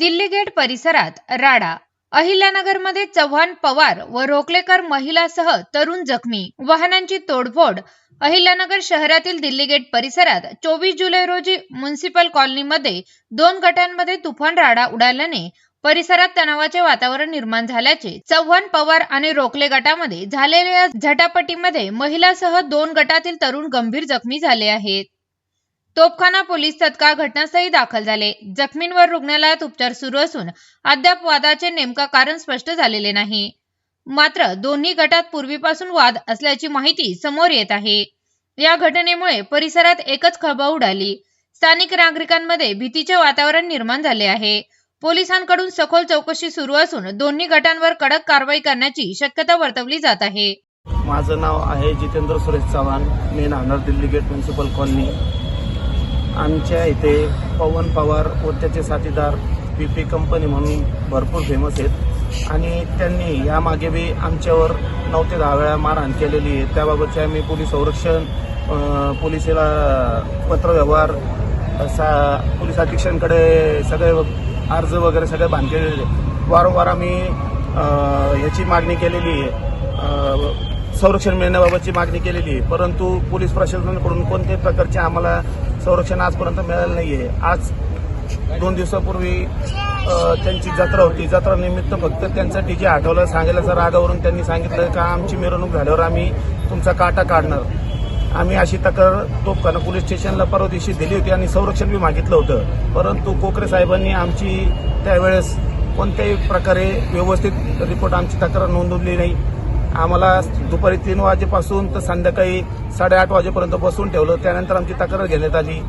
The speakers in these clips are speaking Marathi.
दिल्ली गेट परिसरात राडा अहिल्यानगरमध्ये चव्हाण पवार व रोकलेकर महिलासह तरुण जखमी. वाहनांची तोडफोड अहिल्यानगर शहरातील दिल्ली गेट परिसरात चोवीस जुलै रोजी म्युन्सिपल कॉलनीमध्ये दोन गटांमध्ये तुफान राडा उडाल्याने परिसरात तणावाचे वातावरण निर्माण झाल्याचे चव्हाण पवार आणि रोकले गटामध्ये झालेल्या झटापटीमध्ये महिलासह दोन गटातील तरुण गंभीर जखमी झाले आहेत. तोपखाना पोलीस तत्काळ घटनास्थळी दाखल झाले. जखमींवर रुग्णालयात उपचार सुरू असून अद्याप वादाचे नेमका कारण स्पष्ट झालेले नाही. मात्र दोन्ही गटात पूर्वीपासून वाद असल्याची माहिती समोर येत आहे. या घटनेमुळे परिसरात एकच खळबळ उडाली. स्थानिक नागरिकांमध्ये भीतीचे वातावरण निर्माण झाले आहे. पोलिसांकडून सखोल चौकशी सुरू असून दोन्ही गटांवर कडक कारवाई करण्याची शक्यता वर्तवली जात आहे. माझं नाव आहे जितेंद्र सुरेश चव्हाण. मी नाणार दिल्ली गेट म्युन्सिपल कॉलनी. आमच्या इथे पवन पवार व त्याचे साथीदार पी पी कंपनी म्हणून भरपूर फेमस आहेत. आणि त्यांनी यामागे बी आमच्यावर नऊ ते दहा वेळा मारहाण केलेली आहे. त्याबाबतचे आम्ही पोलीस संरक्षण पोलिसेला पत्रव्यवहार सा पोलीस अधीक्षकांकडे सगळे अर्ज वगैरे सगळे बांधलेले वारंवार आम्ही याची मागणी केलेली आहे. संरक्षण मिळण्याबाबतची मागणी केलेली आहे. परंतु पोलीस प्रशासनाकडून कोणत्याही प्रकारची आम्हाला संरक्षण आजपर्यंत मिळालं नाही आहे आज दोन दिवसापूर्वी त्यांची जत्रा होती. जत्रा निमित्त फक्त त्यांचा डीजे आठवला. सांगितल्याचा रागावरून त्यांनी सांगितलं का आमची मिरवणूक झाल्यावर आम्ही तुमचा काटा काढणार. आम्ही अशी तक्रार तोपखाना पोलीस स्टेशनला परवा दिवशी दिली होती आणि संरक्षण बी मागितलं होतं. परंतु कोकरे साहेबांनी आमची त्यावेळेस कोणत्याही प्रकारे व्यवस्थित रिपोर्ट आमची तक्रार नोंदवली नाही. आम्हाला दुपारी तीन वाजेपासून तर संध्याकाळी साडेआठ वाजेपर्यंत बसून ठेवलं. त्यानंतर आमची तक्रार घेण्यात आली.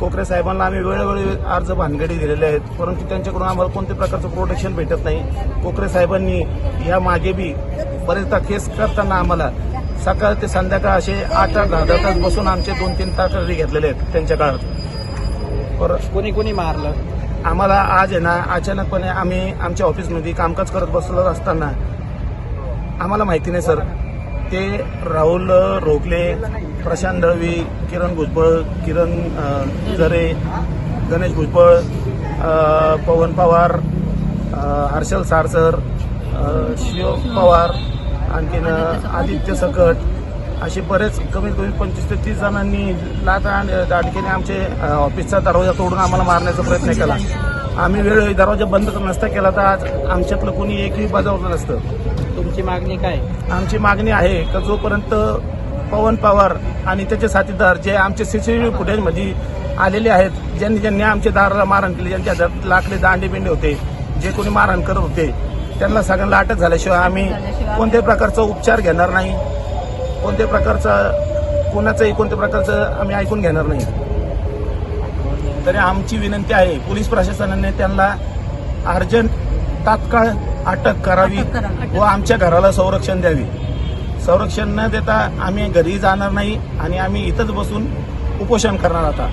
कोकरे साहेबांना आम्ही वेळोवेळी अर्ज भानगडी दिलेले आहेत. परंतु त्यांच्याकडून आम्हाला कोणत्या प्रकारचं प्रोटेक्शन भेटत नाही. कोकरे साहेबांनी या मागे बी बरेचदा केस करताना आम्हाला सकाळ ते संध्याकाळ असे आठ आठ दहा दहा तास बसून आमचे दोन तीन तक्रारी घेतलेले आहेत त्यांच्या काळात. कोणी कोणी मारलं? आम्हाला आज आहे ना अचानकपणे आम्ही आमच्या ऑफिसमध्ये कामकाज करत बसलो असताना आम्हाला माहिती नाही सर. ते राहुल रोगले प्रशांत दळवी किरण भुजबळ किरण जरे झरे गणेश भुजबळ पवन पवार हर्षल सारसर शिव पवार आणखीन आदित्य सकट असे बरेच कमीत कमी पंचवीस ते तीस जणांनी लाट आणि दाटकेने आमचे ऑफिसचा दरवाजा तोडून आम्हाला मारण्याचा प्रयत्न केला. आम्ही वेळोवेळी दरवाजा बंद नसता केला तर आज आमच्यातलं कोणी एकही बजावलं नसतं. तुमची मागणी काय? आमची मागणी आहे का जोपर्यंत पवन पवार आणि त्याचे साथीदार जे आमचे सीसीटीव्ही फुटेजमध्ये आलेले आहेत ज्यांनी ज्यांनी आमच्या दाराला मारहाण केली ज्यांच्या हातात लाकडे दांडे बिंडे होते जे कोणी मारहाण करत होते त्यांना सगळ्यांना अटक झाल्याशिवाय आम्ही कोणत्याही प्रकारचा उपचार घेणार नाही. कोणत्याही प्रकारचा कोणाचंही कोणत्या प्रकारचं आम्ही ऐकून घेणार नाही. तरी आमची विनंती आहे पोलीस प्रशासनाने त्यांना अर्जंट तात्काळ अटक करावी व आमच्या घराला संरक्षण द्यावी. संरक्षण न देता आम्ही घरी जाणार नाही आणि आम्ही इथंच बसून उपोषण करणार आता.